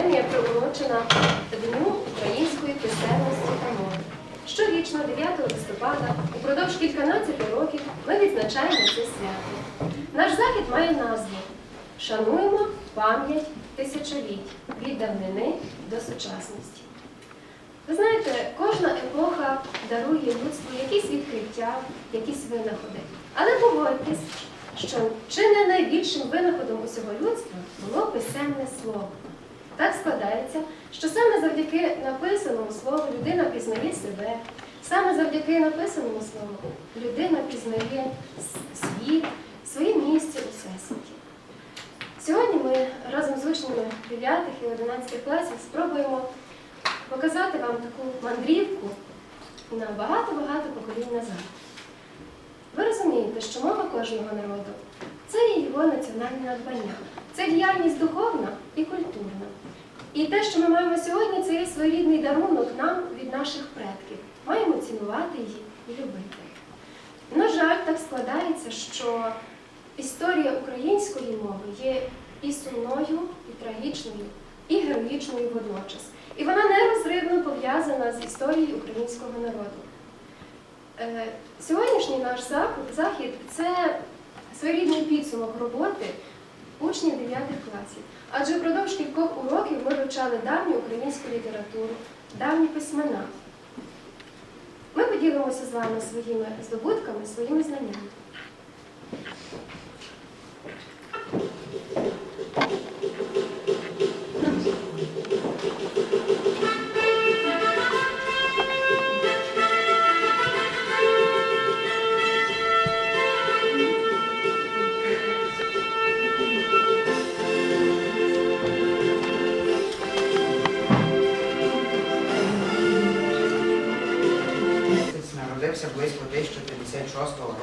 Премія приурочена Дню української писемності та мови. Щорічно, 9 листопада, упродовж кільканадцяти років ми відзначаємо це свято. Наш захід має назву Шануємо пам'ять тисячоліть від давнини до сучасності. Ви знаєте, кожна епоха дарує людству якісь відкриття, якісь винаходи. Але погодьтесь, що чи не найбільшим винаходом усього людства було писемне слово. Так складається, що саме завдяки написаному слову людина пізнає себе, саме завдяки написаному слову людина пізнає світ, своє місце у всесвіті. Сьогодні ми разом з учнями 9 і 11 класів спробуємо показати вам таку мандрівку на багато-багато поколінь назад. Ви розумієте, що мова кожного народу це його національне надбання, це діяльність духовна і культурна. І те, що ми маємо сьогодні, це є своєрідний дарунок нам від наших предків. Маємо цінувати її і любити. На жаль, так складається, що історія української мови є і сумною, і трагічною, і героїчною водночас. І вона нерозривно пов'язана з історією українського народу. Е, Сьогоднішній наш захід- захід це своєрідний підсумок роботи учнів 9 класів. Адже впродовж кількох уроків ми вивчали давню українську літературу, давні письмена. Ми поділимося з вами своїми здобутками, своїми знаннями.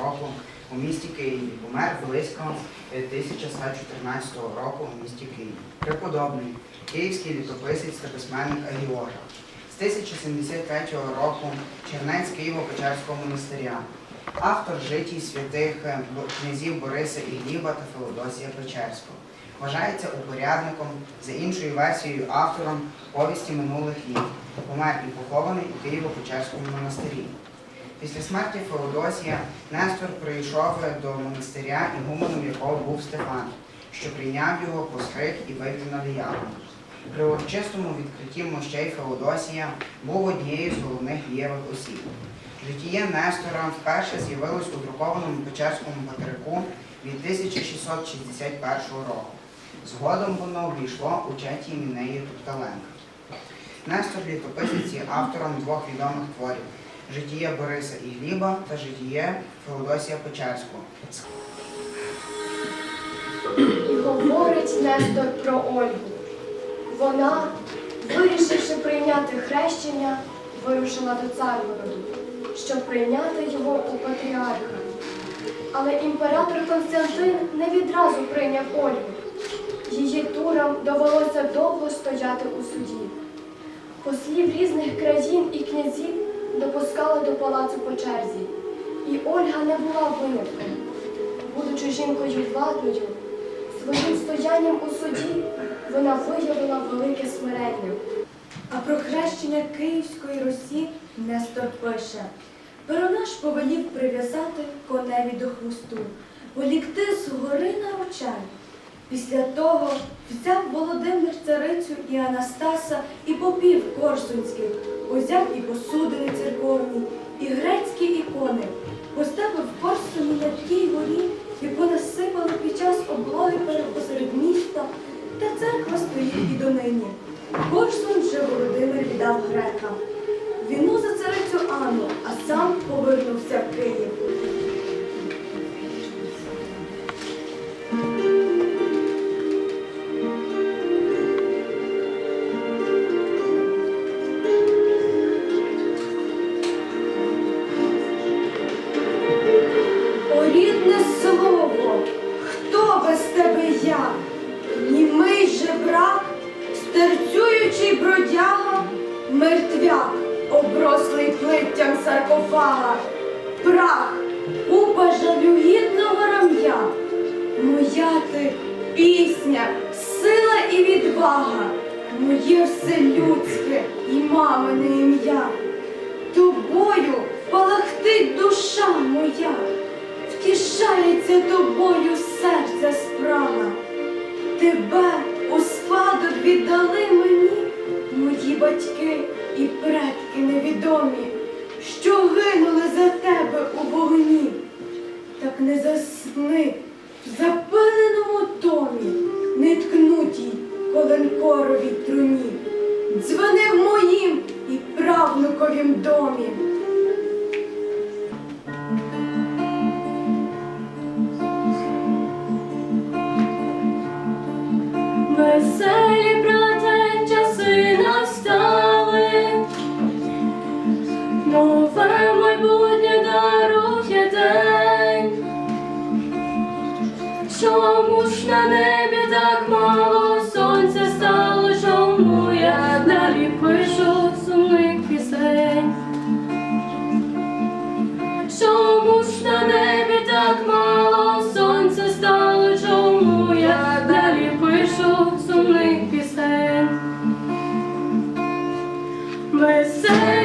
Року у місті Києві. Помер близько 1114 року у місті Києві. Преподобний київський літописець та письменник Агіора. З 1073 року чернець Києво-Печерського монастиря. Автор житій святих е, князів Бориса і та Феодосія Печерського. Вважається упорядником, за іншою версією автором повісті минулих літ. Помер і похований у Києво-Печерському монастирі. Після смерті Феодосія Нестор прийшов до монастиря, ігуменом якого був Стефан, що прийняв його посхик і вивів на диявола. При урочистому відкритті мощей Феодосія був однією з головних дієвих осіб. Житіє Нестора вперше з'явилось у друкованому Печерському материку від 1661 року. Згодом воно увійшло у четі Мінеї Тупталенка. Нестор літописець є автором двох відомих творів Житіє Бориса і Гліба та Житіє Феодосія Печерського. І говорить Нестор про Ольгу. Вона, вирішивши прийняти хрещення, вирушила до Царгороду, щоб прийняти його у патріарха. Але імператор Константин не відразу прийняв Ольгу. Її турам довелося довго стояти у суді. Послів різних країн до палацу по черзі. І Ольга не була винятком. Будучи жінкою владною, своїм стоянням у суді вона виявила велике смирення. А про хрещення Київської Русі Нестор пише. Перонаш повелів прив'язати коневі до хвосту, волікти з гори на ручай. Після того взяв Володимир царицю і Анастаса і попів корсунських, узяв і посудини церковні, і грецькі ікони, поставив Корсуні на тій горі, яку насипали під час облоги посеред міста, та церква стоїть і донині. Корсун вже Володимир віддав грекам. Віну за царицю Анну, а сам повернувся в Київ. я, німий жебрак, стерцюючий бродяга, мертвяк, оброслий плиттям саркофага, прах, купа жалюгідного рам'я, моя ти пісня, сила і відвага, моє все людське і мамине ім'я. Тобою палахтить душа моя, втішається тобою серце брама, тебе у спадок віддали мені, мої батьки і предки невідомі, що гинули за тебе у вогні. нове майбутнє дарує день. Чому на небі так мало сонця стало, чому я далі пишу сумний пісень? Чому ж на небі так мало сонця стало, чому я далі пишу сумний пісень? Весель